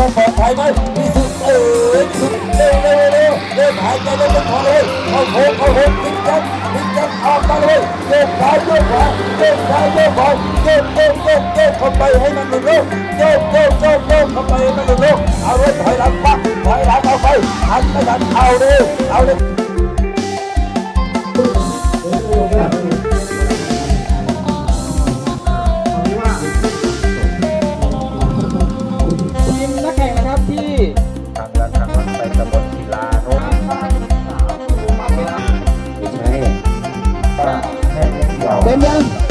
จะปลอดภัยไหมพี่สุดเอ้ยพี่สุดเร็วเร็วเร็วเดินหายใจไเร็วพอเลยเขาโค้งเขาโค้งติ๊กจับติ๊กจับออกมาเลยเดินซ้ายเดินขวาเดินซ้ายเดินขวาเดินเดินเดินเดินข้าไปให้มันหนึ่งลูกเดินเดินเดินข้าไปให้มันหนึ่งลูกเอาเลยถอยหลังปักถอยหลังเอาไปหันไปหันเอาเร็เอาเลย Venga.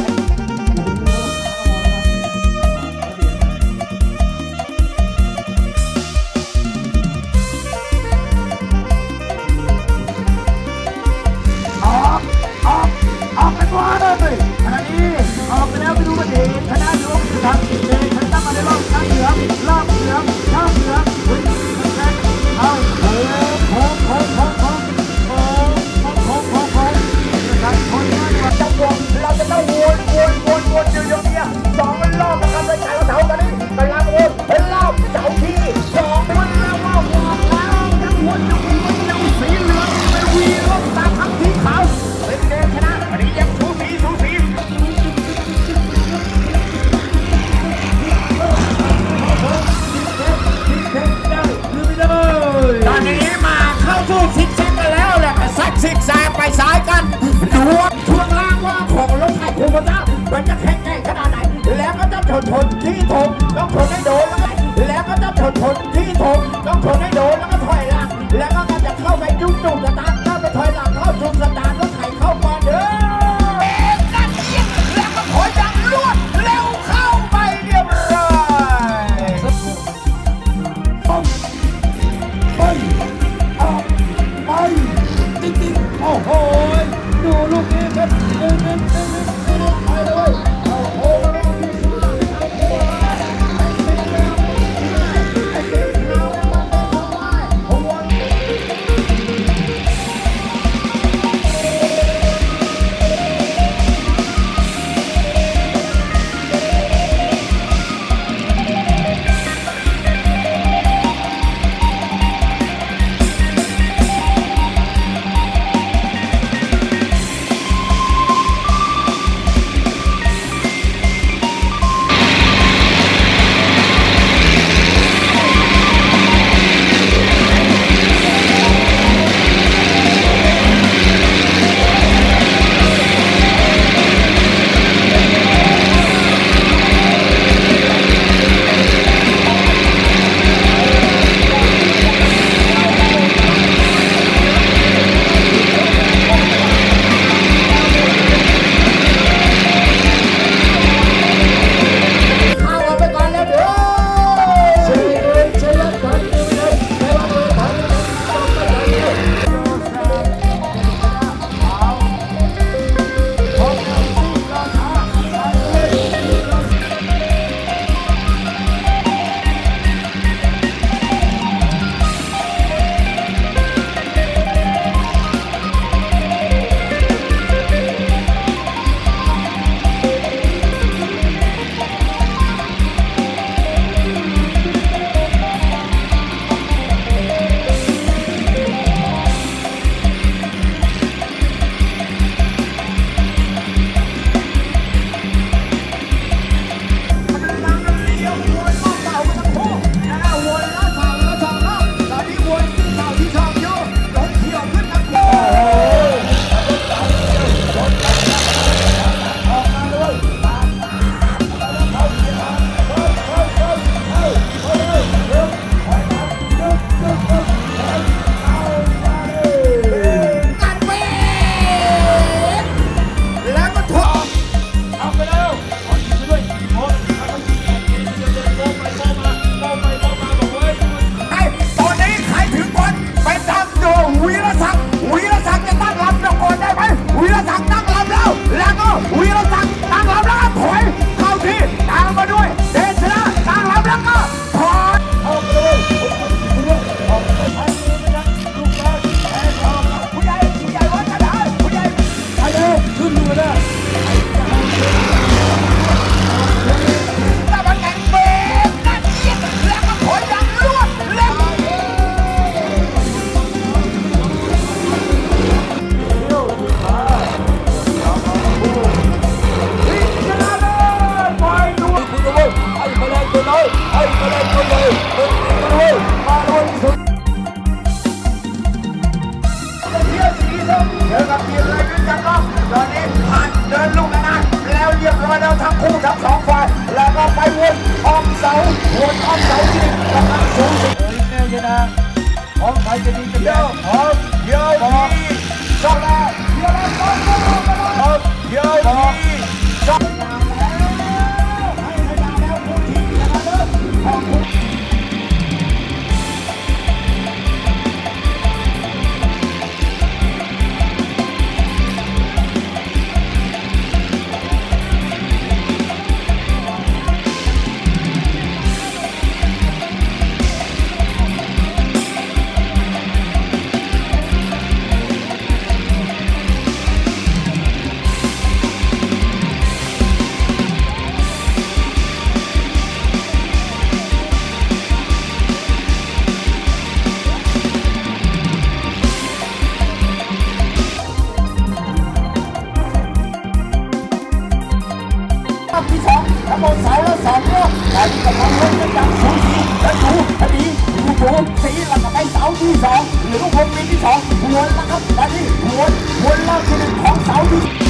คนที่ผมต้องคนให้ั้งสองฝ่าย แล้วก็ไปวนอ้อมเสาวนอ้อมเสาที่กำลังสูงสุดเอ้ยแก้วชนะของไทยจะดีจะเดียวอมเดียวพร้อมชอบแล้ว กำลังลงกันอย่างสูสีและดูคดีดูโยนสีหลังไปเสาที่สองหรือวงปีที่สองหวนนะครับและนี่หวนหวนรอบที่หนึ่งของเสาที่